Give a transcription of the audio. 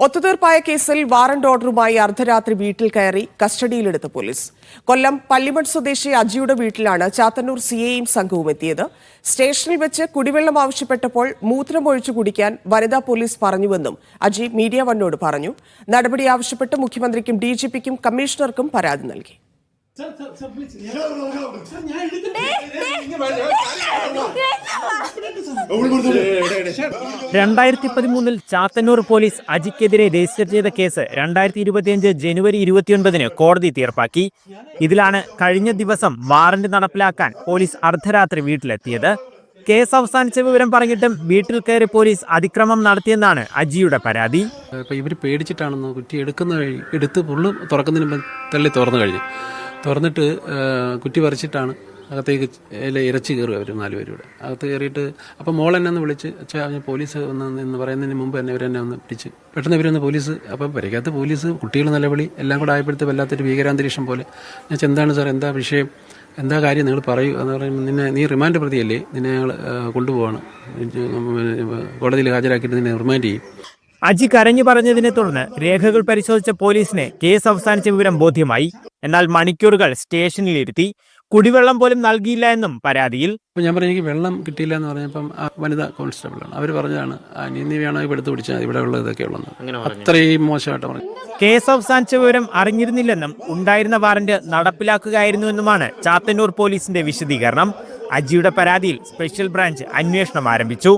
ഒത്തുതീർപ്പായ കേസിൽ വാറന്റ് ഓർഡറുമായി അർദ്ധരാത്രി വീട്ടിൽ കയറി കസ്റ്റഡിയിലെടുത്ത പോലീസ്. കൊല്ലം പള്ളിമൺ സ്വദേശി അജിയുടെ വീട്ടിലാണ് ചാത്തന്നൂർ സി എയും സംഘവും എത്തിയത്. സ്റ്റേഷനിൽ വെച്ച് കുടിവെള്ളം ആവശ്യപ്പെട്ടപ്പോൾ മൂത്രം ഒഴിച്ചു കുടിക്കാൻ വനിതാ പോലീസ് പറഞ്ഞുവെന്നും അജി മീഡിയ വണ്ണോട് പറഞ്ഞു. നടപടി ആവശ്യപ്പെട്ട് മുഖ്യമന്ത്രിക്കും ഡി ജി പിക്കും കമ്മീഷണർക്കും പരാതി നൽകി സർ, സർ, സർ, please, ഞാൻ- സർ, ഞാൻ എടുക്കട്ടെ. രണ്ടായിരത്തി പതിമൂന്നിൽ ചാത്തന്നൂർ പോലീസ് അജിക്കെതിരെ രജിസ്റ്റർ ചെയ്ത കേസ് രണ്ടായിരത്തി ഇരുപത്തിയഞ്ച് ജനുവരി ഇരുപത്തിയൊൻപതിന് കോടതി തീർപ്പാക്കി. ഇതിലാണ് കഴിഞ്ഞ ദിവസം വാറന്റ് നടപ്പിലാക്കാൻ പോലീസ് അർദ്ധരാത്രി വീട്ടിലെത്തിയത്. കേസ് അവസാനിച്ച വിവരം പറഞ്ഞിട്ടും വീട്ടിൽ കയറി പോലീസ് അതിക്രമം നടത്തിയെന്നാണ് അജിയുടെ പരാതി. ഇവർ ഇവർ പേടിച്ചിട്ടാണെന്ന് കുറ്റി എടുക്കുന്ന വഴി എടുത്ത് ഫുള്ള് തുറക്കുന്നതിന് തള്ളി തുറന്നു കഴിഞ്ഞു. തുറന്നിട്ട് കുറ്റി പറിച്ചിട്ടാണ് അകത്തേക്ക് ഇല ഇരച്ച് കയറുക അവർ നാലുപേരും കൂടെ അകത്ത് കയറിയിട്ട് അപ്പം മോൾ എന്നെ ഒന്ന് വിളിച്ച് അച്ഛാ ഞാൻ പോലീസ് വന്ന് എന്ന് പറയുന്നതിന് മുമ്പ് തന്നെ ഇവരെന്നെ ഒന്ന് പിടിച്ച്. പെട്ടെന്ന് ഇവരൊന്ന് പോലീസ് അപ്പം പരിക്കകത്ത് പോലീസ് കുട്ടികൾ നിലവിളി എല്ലാം കൂടെ ആയപ്പോഴത്തെ വല്ലാത്തൊരു ഭീകരാന്തരീക്ഷം പോലെ. ഞാൻ എന്താണ് സാർ എന്താ വിഷയം? എന്താ കാര്യം നിങ്ങൾ പറയൂ? എന്ന് പറയുമ്പോൾ നിന്നെ നീ റിമാൻഡ് പ്രതിയല്ലേ? നിന്നെ ഞങ്ങൾ കൊണ്ടുപോവാണ്. കോടതിയിൽ ഹാജരാക്കിയിട്ട് നിന്നെ റിമാൻഡ് ചെയ്യും. അജി കരഞ്ഞു പറഞ്ഞതിനെ തുടർന്ന് രേഖകൾ പരിശോധിച്ച പോലീസിനെ കേസ് അവസാനിച്ച വിവരം ബോധ്യമായി. എന്നാൽ മണിക്കൂറുകൾ സ്റ്റേഷനിലിരുത്തി കുടിവെള്ളം പോലും നൽകിയില്ല എന്നും പരാതിയിൽ. ഞാൻ പറഞ്ഞു എനിക്ക് വെള്ളം കിട്ടിയില്ല എന്ന് പറഞ്ഞപ്പം ആ വനിതാ കോൺസ്റ്റബിളാണ് അവർ പറഞ്ഞതാണ് "ആ, നീ നീ വേണമെങ്കിൽ എടുത്തു പിടിച്ചാൽ ഇവിടെ ഉള്ള ഇതൊക്കെ ഉള്ളത് അത്രയും മോശമായിട്ട് പറഞ്ഞു. കേസ് അവസാനിച്ച വിവരം അറിഞ്ഞിരുന്നില്ലെന്നും ഉണ്ടായിരുന്ന വാറന്റ് നടപ്പിലാക്കുകയായിരുന്നുവെന്നുമാണ് ചാത്തന്നൂർ പോലീസിന്റെ വിശദീകരണം. അജിയുടെ പരാതിയിൽ സ്പെഷ്യൽ ബ്രാഞ്ച് അന്വേഷണം ആരംഭിച്ചു.